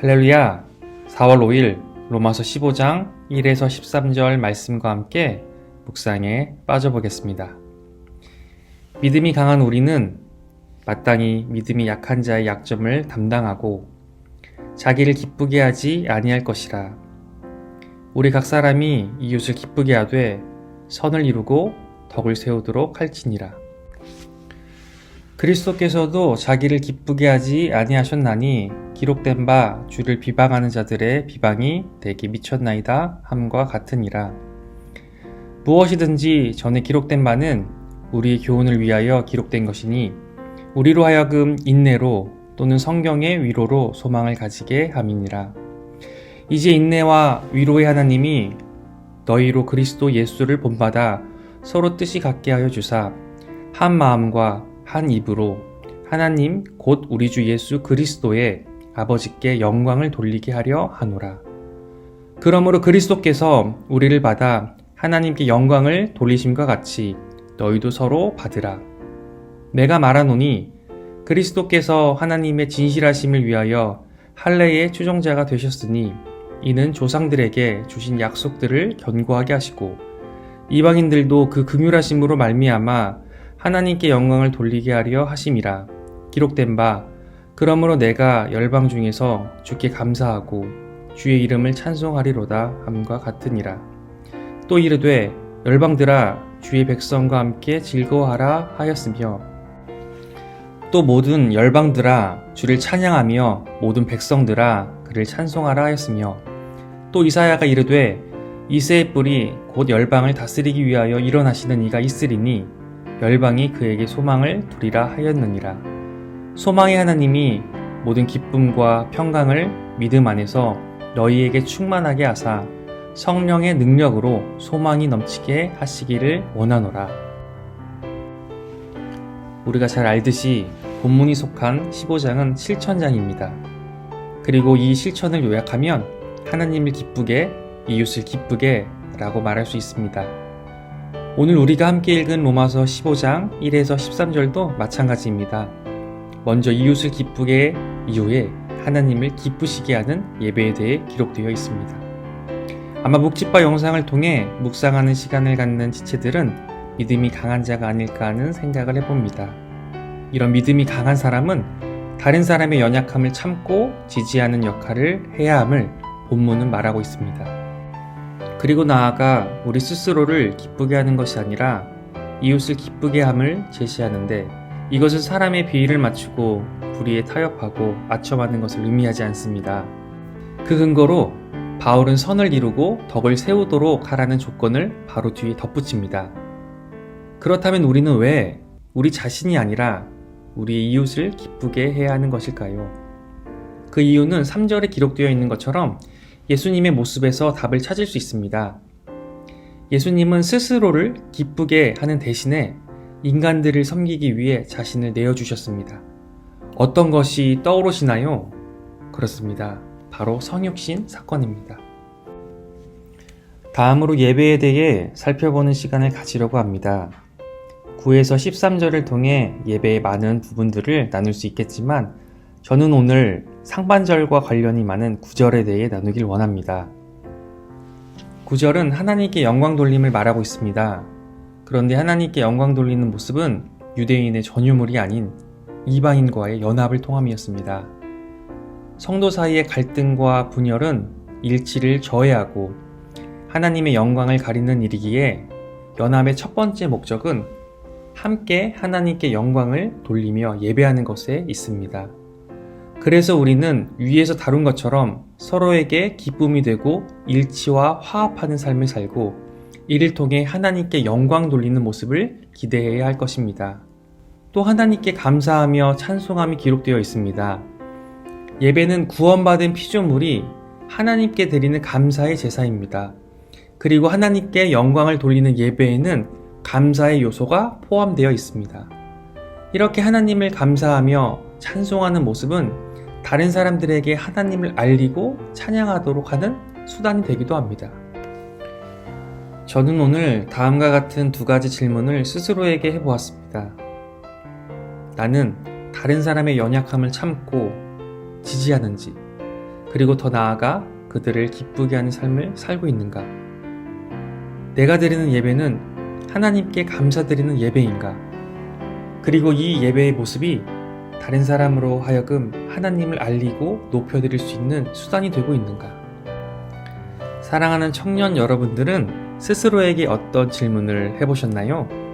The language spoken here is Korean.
할렐루야! 4월 5일 로마서 15장 1에서 13절 말씀과 함께 묵상에 빠져보겠습니다. 믿음이 강한 우리는 마땅히 믿음이 약한 자의 약점을 담당하고 자기를 기쁘게 하지 아니할 것이라. 우리 각 사람이 이웃을 기쁘게 하되 선을 이루고 덕을 세우도록 할지니라. 그리스도께서도 자기를 기쁘게 하지 아니하셨나니 기록된 바 주를 비방하는 자들의 비방이 대개 미쳤나이다 함과 같으니라. 무엇이든지 전에 기록된 바는 우리의 교훈을 위하여 기록된 것이니 우리로 하여금 인내로 또는 성경의 위로로 소망을 가지게 함이니라. 이제 인내와 위로의 하나님이 너희로 그리스도 예수를 본받아 서로 뜻이 같게 하여 주사 한 마음과 한 입으로 하나님 곧 우리 주 예수 그리스도의 아버지께 영광을 돌리게 하려 하노라. 그러므로 그리스도께서 우리를 받아 하나님께 영광을 돌리심과 같이 너희도 서로 받으라. 내가 말하노니 그리스도께서 하나님의 진실하심을 위하여 할례의 추종자가 되셨으니 이는 조상들에게 주신 약속들을 견고하게 하시고 이방인들도 그 긍휼하심으로 말미암아 하나님께 영광을 돌리게 하려 하심이라 기록된 바 그러므로 내가 열방 중에서 주께 감사하고 주의 이름을 찬송하리로다 함과 같으니라 또 이르되 열방들아 주의 백성과 함께 즐거워하라 하였으며 또 모든 열방들아 주를 찬양하며 모든 백성들아 그를 찬송하라 하였으며 또 이사야가 이르되 이새의 뿔이 곧 열방을 다스리기 위하여 일어나시는 이가 있으리니 열방이 그에게 소망을 두리라 하였느니라. 소망의 하나님이 모든 기쁨과 평강을 믿음 안에서 너희에게 충만하게 하사 성령의 능력으로 소망이 넘치게 하시기를 원하노라. 우리가 잘 알듯이 본문이 속한 15장은 실천장입니다. 그리고 이 실천을 요약하면 하나님을 기쁘게, 이웃을 기쁘게 라고 말할 수 있습니다. 오늘 우리가 함께 읽은 로마서 15장 1에서 13절도 마찬가지입니다. 먼저 이웃을 기쁘게 이후에 하나님을 기쁘시게 하는 예배에 대해 기록되어 있습니다. 아마 묵집바 영상을 통해 묵상하는 시간을 갖는 지체들은 믿음이 강한 자가 아닐까 하는 생각을 해봅니다. 이런 믿음이 강한 사람은 다른 사람의 연약함을 참고 지지하는 역할을 해야 함을 본문은 말하고 있습니다. 그리고 나아가 우리 스스로를 기쁘게 하는 것이 아니라 이웃을 기쁘게 함을 제시하는데 이것은 사람의 비위를 맞추고 불의에 타협하고 맞춰맞는 것을 의미하지 않습니다. 그 근거로 바울은 선을 이루고 덕을 세우도록 하라는 조건을 바로 뒤에 덧붙입니다. 그렇다면 우리는 왜 우리 자신이 아니라 우리의 이웃을 기쁘게 해야 하는 것일까요? 그 이유는 3절에 기록되어 있는 것처럼 예수님의 모습에서 답을 찾을 수 있습니다. 예수님은 스스로를 기쁘게 하는 대신에 인간들을 섬기기 위해 자신을 내어주셨습니다. 어떤 것이 떠오르시나요? 그렇습니다. 바로 성육신 사건입니다. 다음으로 예배에 대해 살펴보는 시간을 가지려고 합니다. 9에서 13절을 통해 예배의 많은 부분들을 나눌 수 있겠지만 저는 오늘 상반절과 관련이 많은 9절에 대해 나누길 원합니다. 9절은 하나님께 영광 돌림을 말하고 있습니다. 그런데 하나님께 영광 돌리는 모습은 유대인의 전유물이 아닌 이방인과의 연합을 통함이었습니다. 성도 사이의 갈등과 분열은 일치를 저해하고 하나님의 영광을 가리는 일이기에 연합의 첫 번째 목적은 함께 하나님께 영광을 돌리며 예배하는 것에 있습니다. 그래서 우리는 위에서 다룬 것처럼 서로에게 기쁨이 되고 일치와 화합하는 삶을 살고 이를 통해 하나님께 영광 돌리는 모습을 기대해야 할 것입니다. 또 하나님께 감사하며 찬송함이 기록되어 있습니다. 예배는 구원받은 피조물이 하나님께 드리는 감사의 제사입니다. 그리고 하나님께 영광을 돌리는 예배에는 감사의 요소가 포함되어 있습니다. 이렇게 하나님을 감사하며 찬송하는 모습은 다른 사람들에게 하나님을 알리고 찬양하도록 하는 수단이 되기도 합니다. 저는 오늘 다음과 같은 두 가지 질문을 스스로에게 해보았습니다. 나는 다른 사람의 연약함을 참고 지지하는지, 그리고 더 나아가 그들을 기쁘게 하는 삶을 살고 있는가? 내가 드리는 예배는 하나님께 감사드리는 예배인가? 그리고 이 예배의 모습이 다른 사람으로 하여금 하나님을 알리고 높여드릴 수 있는 수단이 되고 있는가? 사랑하는 청년 여러분들은 스스로에게 어떤 질문을 해보셨나요?